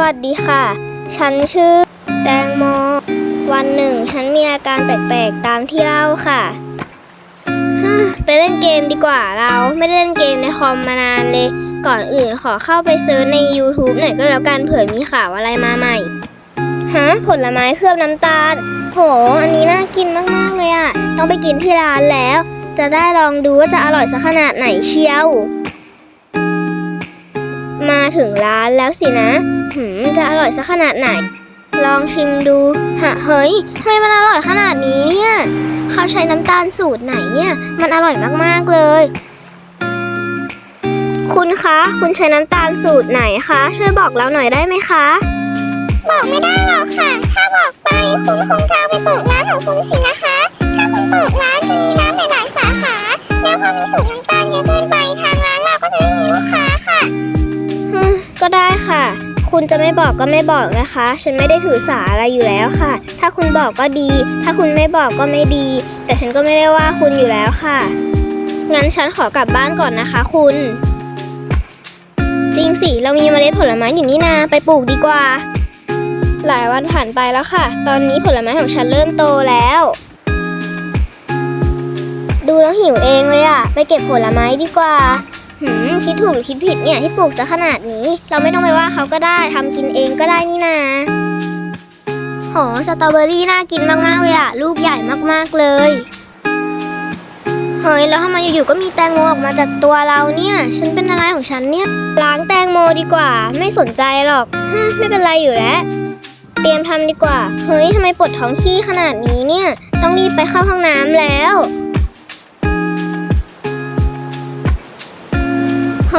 วัสดีค่ะ ฉันชื่อแตงโม วันหนึ่ง ฉันมีอาการแปลกๆ ตามที่เล่าค่ะไปเล่นเกมดีกว่าเราไม่ได้เล่นเกมในคอมมานานเลย ก่อนอื่นขอเข้าไปเซิร์ชใน YouTube หน่อยก็แล้วกันเผื่อมีข่าวอะไรมาใหม่ ฮะ ผลไม้เคลือบน้ำตาล โห อันนี้น่ากินมาก ๆ เลยอะต้องไปกินที่ร้านแล้ว จะได้ลองดูว่าจะอร่อยสักขนาดไหนเชียว มาถึงร้านแล้วสินะหืมจะอร่อยสักขนาดไหน ลองชิมดูฮะเฮ้ยทำไมมันอร่อยขนาดนี้เนี่ยเขาใช้น้ำตาลสูตรไหนเนี่ย มันอร่อยมากๆเลย คุณคะ คุณใช้น้ำตาลสูตรไหนคะ ช่วยบอกเราหน่อยได้ไหมคะ บอกไม่ได้หรอกค่ะ ถ้าบอกไปคุณคงจะเอาไปเปิดร้านของ บอกก็ไม่บอกนะคะ ฉันไม่ได้ถือสาอะไรอยู่แล้วค่ะ ถ้าคุณบอกก็ดี ถ้าคุณไม่บอกก็ไม่ดี แต่ฉันก็ไม่ได้ว่าคุณอยู่แล้วค่ะ งั้นฉันขอกลับบ้านก่อนนะคะ คุณ จริงสิ เรามีเมล็ดผลไม้อยู่นี่นา ไปปลูกดีกว่า หลายวันผ่านไปแล้วค่ะ ตอนนี้ผลไม้ของฉันเริ่มโตแล้ว ดูแล้วหิวเองเลยอะไปเก็บผลไม้ดีกว่า หืมคิดถูกหรือคิดผิดเนี่ยที่ปลูกซะขนาดนี้ เราไม่ต้องไปว่าเขาก็ได้ทำกินเองก็ได้นี่นาโหสตรอเบอรี่น่ากินมากๆเลยอะลูกใหญ่มากๆเลยเฮ้ยแล้วทำไมอยู่ๆก็มีแตงโมออกมาจากตัวเราเนี่ย ฉันเป็นอะไรของฉันเนี่ยล้างแตงโมดีกว่า ไม่สนใจหรอกฮะไม่เป็นไรอยู่แล้ว เตรียมทำดีกว่า เฮ้ยทำไมปวดท้องขี้ขนาดนี้เนี่ย ต้องรีบไปเข้าห้องน้ำแล้ว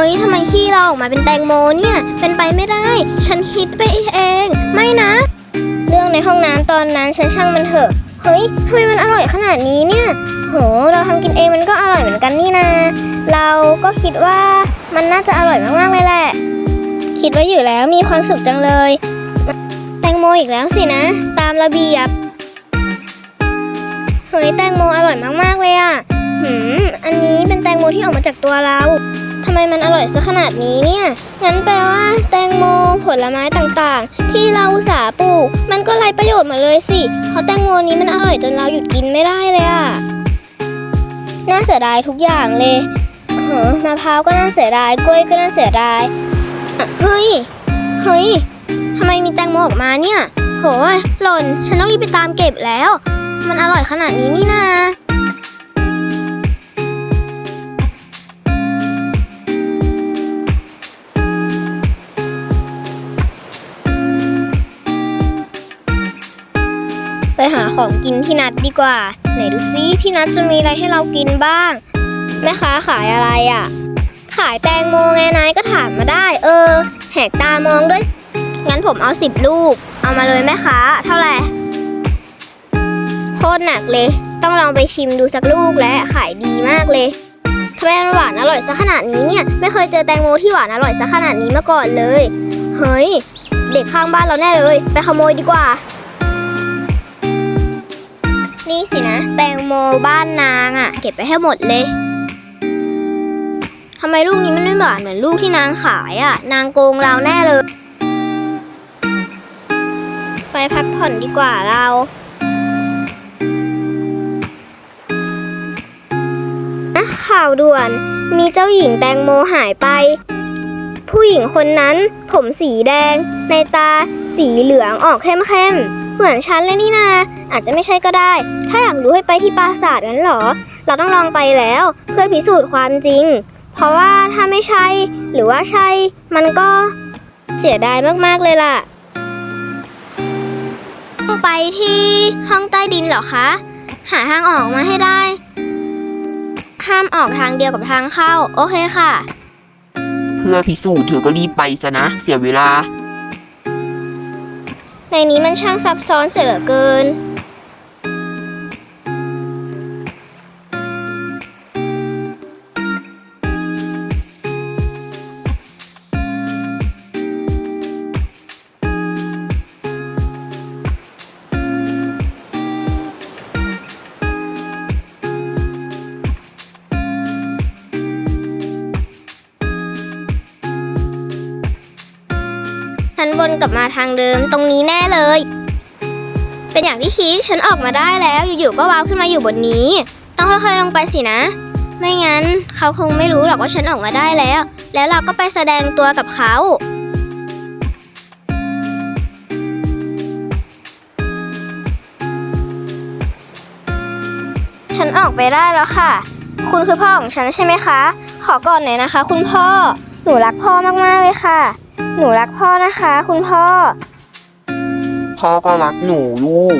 ยทำไมขี้เราออกมาเป็นแตงโมเนี่ย เป็นไปไม่ได้ ฉันคิดไปเอง ไม่นะ เรื่องในห้องน้ำตอนนั้นฉันช่างมันเถอะ เฮ้ยทำไมมันอร่อยขนาดนี้เนี่ย โห เราทำกินเองมันก็อร่อยเหมือนกันนี่นะเราก็คิดว่ามันน่าจะอร่อยมากๆเลยแหละ คิดไว้อยู่แล้วมีความสุขจังเลย แตงโมอีกแล้วสินะ ตามระเบียบ เฮ้ยแตงโมอร่อยมากๆเลยอะ่ะหืม อันนี้เป็นแตงโมที่ออกมาจากตัวเรา ทำไมมันอร่อยซะขนาดนี้เนี่ย งั้นแปลว่าแตงโมผลไม้ต่างๆ ที่เราอุตสาห์ปลูก มันก็ไรประโยชน์หมดเลยสิ เพราะแตงโมนี้มันอร่อยจนเราหยุดกินไม่ได้เลยอะน่าเสียดายทุกอย่างเลยเฮ้อมะพร้าวก็น่าเสียดาย กล้วยก็น่าเสียดายอะเฮ้ย เฮ้ยทำไมมีแตงโมออกมาเนี่ย โหยหล่น ฉันต้องรีบไปตามเก็บแล้ว มันอร่อยขนาดนี้นี่นา หาของกินที่นัดดีกว่า ไหนดูซิที่นัดจะมีอะไรให้เรากินบ้าง แม่ค้าขายอะไรอะ่ะ ขายแตงโมไงนายก็ถามมาได้ เออ แหกตามองด้วย งั้นผมเอาสิบลูก เอามาเลยแม่ค้า เท่าไหร่โคตรหนักเลย ต้องลองไปชิมดูสักลูกและขายดีมากเลยทำไมหวานอร่อยซะขนาดนี้เนี่ย ไม่เคยเจอแตงโมที่หวานอร่อยซะขนาดนี้มาก่อนเลย เฮ้ย เด็กข้างบ้านเราแน่เลย ไปขโมยดีกว่า นี่สินะ แตงโมบ้านนางอะ่ะ เก็บไปให้หมดเลยทำไมลูกนี้มันไม่หวานเหมือนลูกที่นางขายอะ่ะ นางโกงเราแน่เลย ไปพักผ่อนดีกว่าเราอะข่าวด่วน มีเจ้าหญิงแตงโมหายไป ผู้หญิงคนนั้นผมสีแดง ในตาสีเหลืองออกเข้มๆ เหมือนฉันเลยนี่นา อาจจะไม่ใช่ก็ได้ ถ้าอยากรู้ให้ไปที่ปราสาทนั้นเหรอ เราต้องลองไปแล้ว เพื่อพิสูจน์ความจริง เพราะว่าถ้าไม่ใช่ หรือว่าใช่ มันก็เสียดายมากๆเลยล่ะต้องไปที่ห้องใต้ดินเหรอคะ หาทางออกมาให้ได้ ห้ามออกทางเดียวกับทางเข้า โอเคค่ะ เพื่อพิสูจน์เธอก็รีบไปซะนะ เสียเวลา ในนี้มันช่างซับซ้อนเสียเหลือเกิน ฉันวนกลับมาทางเดิมตรงนี้แน่เลย เป็นอย่างที่คิดฉันออกมาได้แล้วอยู่ๆก็ว้าวขึ้นมาอยู่บนนี้ ต้องค่อยๆลงไปสินะ ไม่งั้นเขาคงไม่รู้หรอกว่าฉันออกมาได้แล้ว แล้วเราก็ไปแสดงตัวกับเขาฉันออกไปได้แล้วค่ะ คุณคือพ่อของฉันใช่ไหมคะ ขอกอดหน่อยนะคะ คุณพ่อ หนูรักพ่อมากๆเลยค่ะ หนูรักพ่อนะคะ คุณพ่อ พ่อก็รักหนูลูก